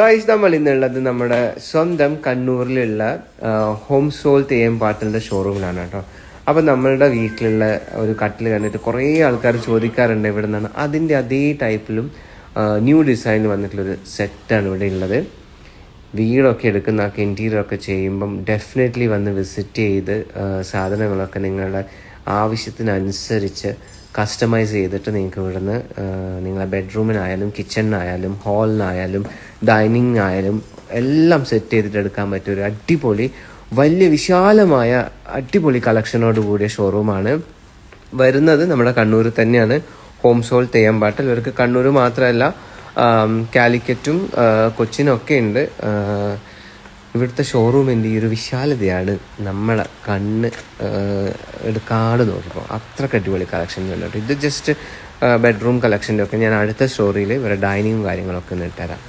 Guys നമ്മൾ ഇന്നുള്ളത് നമ്മുടെ സ്വന്തം കണ്ണൂരിലുള്ള ഹോം സോൾ തെയ്യം പാട്ടലിന്റെ ഷോറൂമിലാണ് കേട്ടോ. അപ്പം നമ്മളുടെ വീട്ടിലുള്ള ഒരു കട്ടിൽ കണ്ടിട്ട് കുറേ ആൾക്കാർ ചോദിക്കാറുണ്ട് ഇവിടെ നിന്നാണ് അതിന്റെ അതേ ടൈപ്പിലും ന്യൂ ഡിസൈനിൽ വന്നിട്ടുള്ളൊരു സെറ്റാണ് ഇവിടെ ഉള്ളത്. വീടൊക്കെ എടുക്കുന്ന ഒക്കെ ഇന്റീരിയർ ഒക്കെ ചെയ്യുമ്പം ഡെഫിനറ്റ്ലി വന്ന് വിസിറ്റ് ചെയ്ത് സാധനങ്ങളൊക്കെ നിങ്ങളുടെ ആവശ്യത്തിനനുസരിച്ച് കസ്റ്റമൈസ് ചെയ്തിട്ട് നിങ്ങൾക്ക് ഇവിടുന്ന് നിങ്ങളെ ബെഡ്റൂമിനായാലും കിച്ചണിനായാലും ഹാളിനായാലും ഡൈനിങ്ങിനായാലും എല്ലാം സെറ്റ് ചെയ്തിട്ട് എടുക്കാൻ പറ്റിയ ഒരു അടിപൊളി വലിയ വിശാലമായ അടിപൊളി കളക്ഷനോട് കൂടിയ ഷോറൂമാണ് വരുന്നത് നമ്മുടെ കണ്ണൂർ തന്നെയാണ്. ഹോം സോൾ തെയ്യമ്പാട്ടിൽ ഇവർക്ക് കണ്ണൂർ മാത്രമല്ല കാലിക്കറ്റും കൊച്ചിനും ഒക്കെ ഉണ്ട്. ഇവിടുത്തെ ഷോറൂമിന്റെ ഈ ഒരു വിശാലതയാണ് നമ്മളെ കണ്ണ് എടുക്കാട് നോക്കുമ്പോൾ അത്രയ്ക്ക് അടിപൊളി കളക്ഷൻ ഉണ്ട് ഇത് ജസ്റ്റ് ബെഡ്റൂം കളക്ഷന്റെ ഒക്കെ ഞാൻ അടുത്ത സ്റ്റോറിയിൽ ഇവരുടെ ഡൈനിങ്ങും കാര്യങ്ങളൊക്കെ ഒന്ന് ഇട്ടുതരാം.